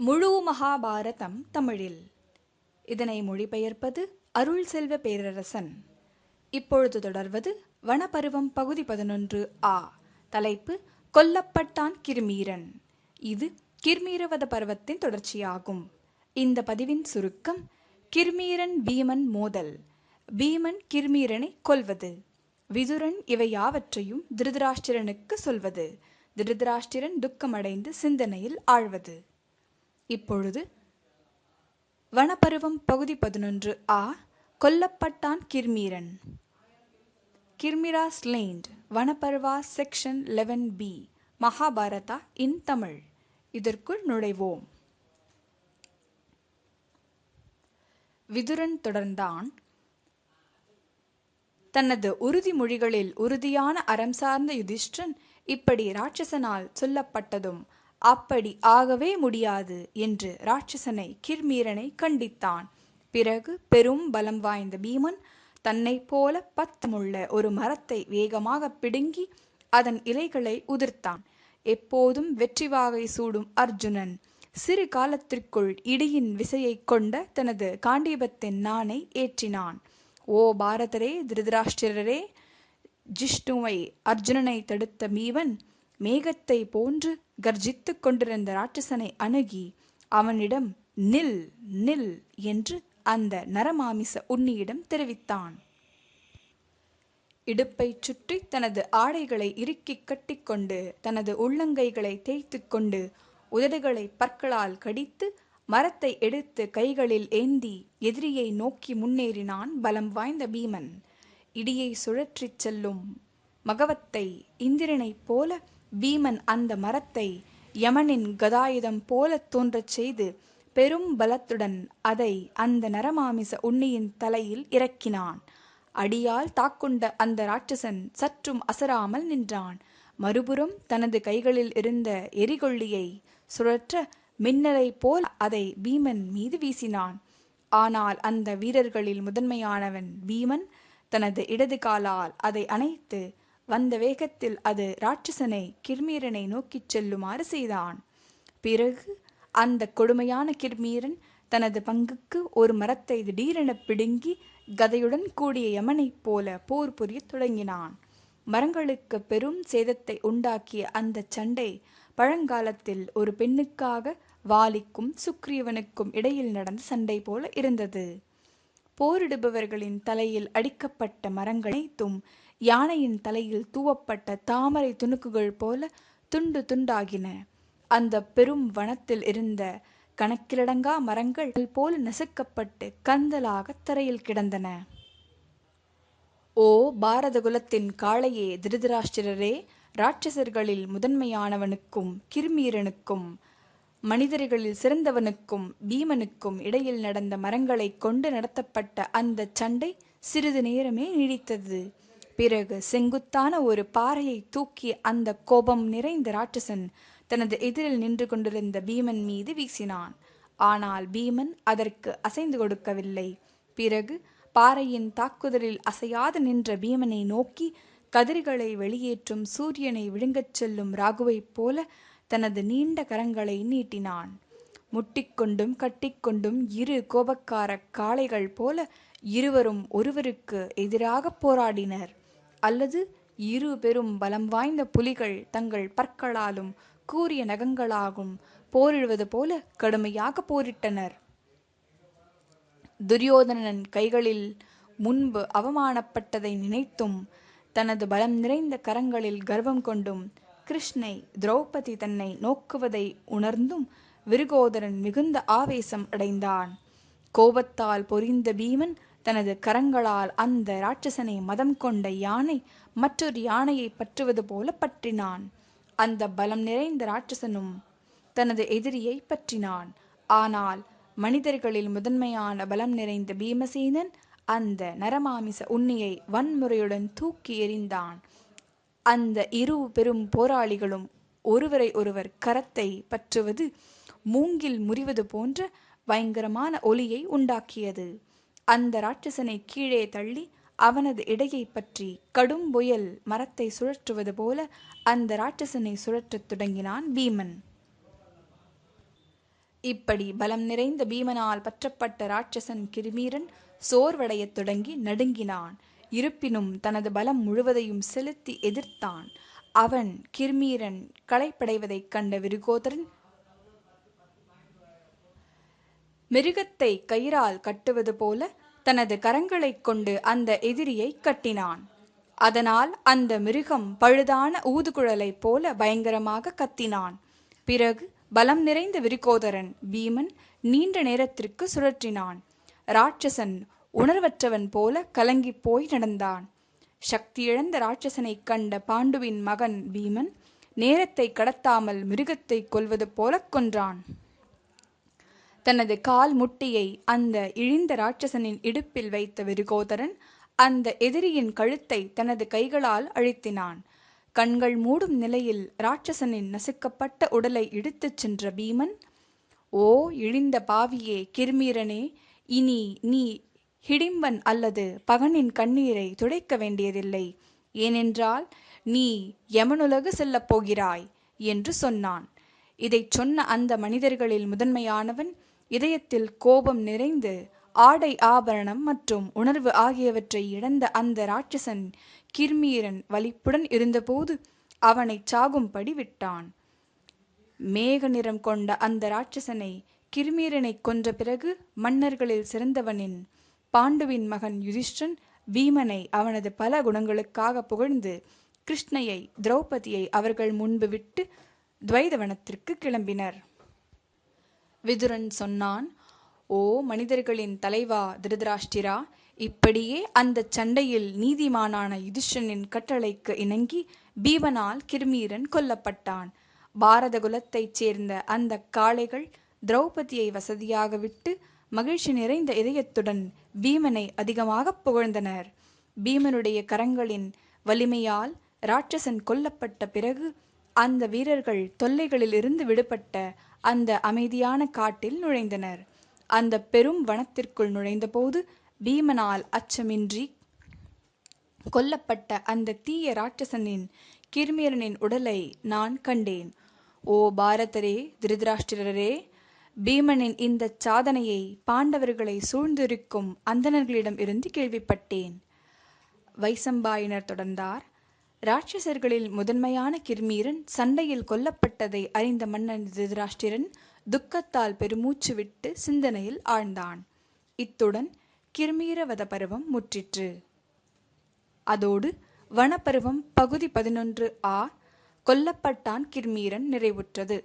முழு மகாபாரதம் தமிழில். இதனை மொழிபெயர்ப்பது அருள் செல்வ பேரரசன். இப்பொழுது தொடர்வது வனப்பருவம் பகுதி பதினொன்று ஆ. தலைப்பு கொல்லப்பட்டான் கிருமீரன். இது கிர்மீரவத பருவத்தின் தொடர்ச்சியாகும். இந்த பதிவின் சுருக்கம் கிர்மீரன் பீமன் மோதல். பீமன் கிர்மீரனை கொல்வது. விதுரன் இவை யாவற்றையும் திருதராஷ்டிரனுக்கு சொல்வது. திருதராஷ்டிரன் துக்கமடைந்து சிந்தனையில் ஆழ்வது. இப்பொழுது வனப்பருவம் பகுதி பதினொன்று ஆ கொல்லப்பட்டான் கிர்மீரன். Kirmira slain Vanaparva section eleven B Mahabharata in Tamil. இதற்குள் நுழைவோம். விதுரன் தொடர்ந்தான். தனது உறுதிமொழிகளில் உறுதியான அறம் சார்ந்த யுதிஷ்டன் இப்படி ராட்சசனால் சொல்லப்பட்டதும் அப்படி ஆகவே முடியாது என்று ராட்சசனை கிர்மீரனை கண்டித்தான். பிறகு பெரும் பலம் வாய்ந்த பீமன் தன்னைப் போல பத்தமுள்ள ஒரு மரத்தை வேகமாக பிடுங்கி அதன் இலைகளை உதிர்த்தான். எப்போதும் வெற்றி வாகை சூடும் அர்ஜுனன் சிறு காலத்திற்குள் இடியின் விசையைக் கொண்ட தனது காண்டீபத்தின் நாணை ஏற்றினான். ஓ பாரதரே திருதராஷ்டிரரே ஜிஷ்ணுவை அர்ஜுனனை தடுத்த மீவன் மேகத்தை போன்று கர்ஜித்துக் கொண்டிருந்த ராட்சசனை அணுகி அவனிடம் நில் நில் என்று அந்த நரமாமிச உன்னியிடம் தெரிவித்தான். இடுப்பைச் சுற்றி தனது ஆடைகளை இறுக்கிக் கட்டிக்கொண்டு தனது உள்ளங்கைகளை தேய்த்து கொண்டு உதடுகளை பற்களால் கடித்து மரத்தை எடுத்து கைகளில் ஏந்தி எதிரியை நோக்கி முன்னேறினான் பலம் வாய்ந்த பீமன். இடியை சுழற்றிச் செல்லும் மகவத்தை இந்திரனைப் போல வீமன் அந்த மரத்தை யமனின் கதாயுதம் போல தோன்றச் செய்து பெரும் பலத்துடன் அதை அந்த நரமாமிச உண்ணியின் தலையில் இறக்கினான். அடியால் தாக்குண்ட அந்த ராட்சசன் சற்றும் அசராமல் நின்றான். மறுபுறம் தனது கைகளில் இருந்த எரிகொள்ளியை சுழற்ற மின்னலைப் போல் அதை பீமன் மீது வீசினான். ஆனால் அந்த வீரர்களில் முதன்மையானவன் பீமன் தனது இடது காலால் அதை அணைத்து வந்த வேகத்தில் அது ராட்சசனை கிர்மீரனை நோக்கிச் செல்லுமாறு செய்தான். பிறகு அந்த கொடுமையான கிர்மீரன் தனது பங்குக்கு ஒரு மரத்தை திடீரென பிடுங்கி கதையுடன் கூடிய யமனைப் போல போர் புரியத் தொடங்கினான். மரங்களுக்கு பெரும் சேதத்தை உண்டாக்கிய அந்த சண்டை பழங்காலத்தில் ஒரு பெண்ணுக்காக வாலிக்கும் சுக்ரீவனுக்கும் இடையில் நடந்த சண்டை போல இருந்தது. போரிடுபவர்களின் தலையில் அடிக்கப்பட்ட மரங்கள் அனைத்தும் யானையின் தலையில் தூவப்பட்ட தாமரை துணுக்குகள் போல துண்டு துண்டாகின. அந்த பெரும் வனத்தில் இருந்த கணக்கிலடங்கா மரங்கள் போல நசுக்கப்பட்டு கந்தலாக தரையில் கிடந்தன. ஓ பாரத குலத்தின் காளையே திருதராஷ்டிரரே! ராட்சசர்களில் முதன்மையானவனுக்கும் கிருமீரனுக்கும் மனிதர்களில் சிறந்தவனுக்கும் பீமனுக்கும் இடையில் நடந்த மரங்களைக் கொண்டு நடத்தப்பட்ட அந்த சண்டை சிறிது நேரமே நீடித்தது. பிறகு செங்குத்தான ஒரு பாறையை தூக்கி அந்த கோபம் நிறைந்த ராட்சசன் தனது எதிரில் நின்று கொண்டிருந்த பீமன் மீது வீசினான். ஆனால் பீமன் அதற்கு அசைந்து கொடுக்கவில்லை. பிறகு பாறையின் தாக்குதலில் அசையாது நின்ற பீமனை நோக்கி கதிர்களை வெளியேற்றும் சூரியனை விழுங்கச் செல்லும் ராகுவைப் போல தனது நீண்ட கரங்களை நீட்டினான். முட்டிக்கொண்டும் கட்டிக்கொண்டும் இரு கோபக்கார காளைகள் போல இருவரும் ஒருவருக்கு எதிராக போராடினர். அல்லது இரு பெரும் பலம் வாய்ந்த புலிகள் தங்கள் பற்களாலும் கூரிய நகங்களாகும். போரிடுவது போல கடுமையாக போரிட்டனர். துரியோதனன் கைகளில் முன்பு அவமானப்பட்டதை நினைத்தும் தனது பலம் நிறைந்த கரங்களில் கர்வம் கொண்டும் கிருஷ்ணை திரௌபதி தன்னை நோக்குவதை உணர்ந்தும் விருகோதரன் மிகுந்த ஆவேசம் அடைந்தான். கோபத்தால் பொரிந்த பீமன் தனது கரங்களால் அந்த ராட்சசனை மதம் கொண்ட யானை மற்றொரு யானையை பற்றுவது போல பற்றினான். அந்த பலம் நிறைந்த ராட்சசனும் தனது எதிரியை பற்றினான். ஆனால் மனிதர்களில் முதன்மையான பலம் நிறைந்த பீமசேனன் அந்த நரமாமிச உண்ணியை வன்முறையுடன் தூக்கி எறிந்தான். அந்த இரு பெரும் போராளிகளும் ஒருவரை ஒருவர் கரத்தை பற்றுவது மூங்கில் முறிவது போன்ற பயங்கரமான ஒலியை உண்டாக்கியது. அந்த ராட்சசனை கீழே தள்ளி அவனது இடையை பற்றி கடும் புயல் மரத்தை சுழற்றுவது போல அந்த ராட்சசனை சுழற்றத் தொடங்கினான் பீமன். இப்படி பலம் நிறைந்த பீமனால் பற்றப்பட்ட ராட்சசன் கிருமீரன் சோர்வடையத் தொடங்கி நடுங்கினான். இருப்பினும் தனது பலம் முழுவதையும் செலுத்தி எதிர்த்தான். அவன் கிருமீரன் களைப்படைவதைக் கண்ட விருகோதரன் மிருகத்தை கயிறால் கட்டுவது போல தனது கரங்களைக் கொண்டு அந்த எதிரியை கட்டினான். அதனால் அந்த மிருகம் பழுதான ஊதுகுழலைப் போல பயங்கரமாக கத்தினான். பிறகு பலம் நிறைந்த விருகோதரன் பீமன் நீண்ட நேரத்திற்கு சுழற்றினான். ராட்சசன் உணர்வற்றவன் போல கலங்கிப் போய் நடந்தான். சக்தியிழந்த ராட்சசனைக் கண்ட பாண்டுவின் மகன் பீமன் நேரத்தை கடத்தாமல் மிருகத்தை கொல்வது போலக் கொன்றான். தனது கால் முட்டியை அந்த இழிந்த ராட்சசனின் இடுப்பில் வைத்த விருகோதரன் அந்த எதிரியின் கழுத்தை தனது கைகளால் அழுத்தினான். கண்கள் மூடும் நிலையில் ராட்சசனின் நசுக்கப்பட்ட உடலை இழுத்துச் சென்ற பீமன் ஓ இழிந்த பாவியே கிர்மீரனே இனி நீ ஹிடிம்பன் அல்லது பகனின் கண்ணீரை துடைக்க வேண்டியதில்லை. ஏனென்றால் நீ யமனுலகு செல்லப் போகிறாய் என்று சொன்னான். இதைச் சொன்ன அந்த மனிதர்களில் முதன்மையானவன் இதயத்தில் கோபம் நிறைந்து ஆடை ஆபரணம் மற்றும் உணர்வு ஆகியவற்றை இழந்த அந்த ராட்சசன் கிர்மீரன் வலிப்புடன் இருந்தபோது அவனை சாகும்படி விட்டான். மேக நிறம் கொண்ட அந்த ராட்சசனை கிர்மீரனை கொன்ற பிறகு மன்னர்களில் சிறந்தவனின் பாண்டுவின் மகன் யுதிஷ்டன் வீமனை அவனது பல குணங்களுக்காக புகழ்ந்து கிருஷ்ணையை திரௌபதியை அவர்கள் முன்பு விட்டு துவைதவனத்திற்கு கிளம்பினர். விதுரன் சொன்னான் ஓ மனிதர்களின் தலைவா திருதராஷ்டிரா இப்படியே அந்த சண்டையில் நீதிமானான யுதிஷனின் கட்டளைக்கு இணங்கி பீமனால் கிருமீரன் கொல்லப்பட்டான். பாரத குலத்தைச் சேர்ந்த அந்த காளைகள் திரௌபதியை வசதியாக விட்டு மகிழ்ச்சி நிறைந்த இதயத்துடன் பீமனை அதிகமாக புகழ்ந்தனர். பீமனுடைய கரங்களின் வலிமையால் ராட்சசன் கொல்லப்பட்ட பிறகு அந்த வீரர்கள் தொல்லைகளிலிருந்து விடுபட்ட அந்த அமைதியான காட்டில் நுழைந்தனர். அந்த பெரும் வனத்திற்குள் நுழைந்தபோது பீமனால் அச்சமின்றி கொல்லப்பட்ட அந்த தீய ராட்சசனின் கிருமியரனின் உடலை நான் கண்டேன். ஓ பாரதரே திருதராஷ்டிரரே பீமனின் இந்த சாதனையை பாண்டவர்களை சூழ்ந்திருக்கும் அந்தணர்களிடம் இருந்து கேள்விப்பட்டேன். வைசம்பாயினர் தொடர்ந்தார். ராட்சசர்களில் முதன்மையான கிர்மீரன் சண்டையில் கொல்லப்பட்டதை அறிந்த மன்னன் திருதராஷ்டிரன் துக்கத்தால் பெருமூச்சு விட்டு சிந்தனையில் ஆழ்ந்தான். இத்துடன் கிர்மீரவத பருவம் முற்றிற்று. அதோடு வனப்பருவம் பகுதி பதினொன்று ஆ கொல்லப்பட்டான் கிர்மீரன் நிறைவுற்றது.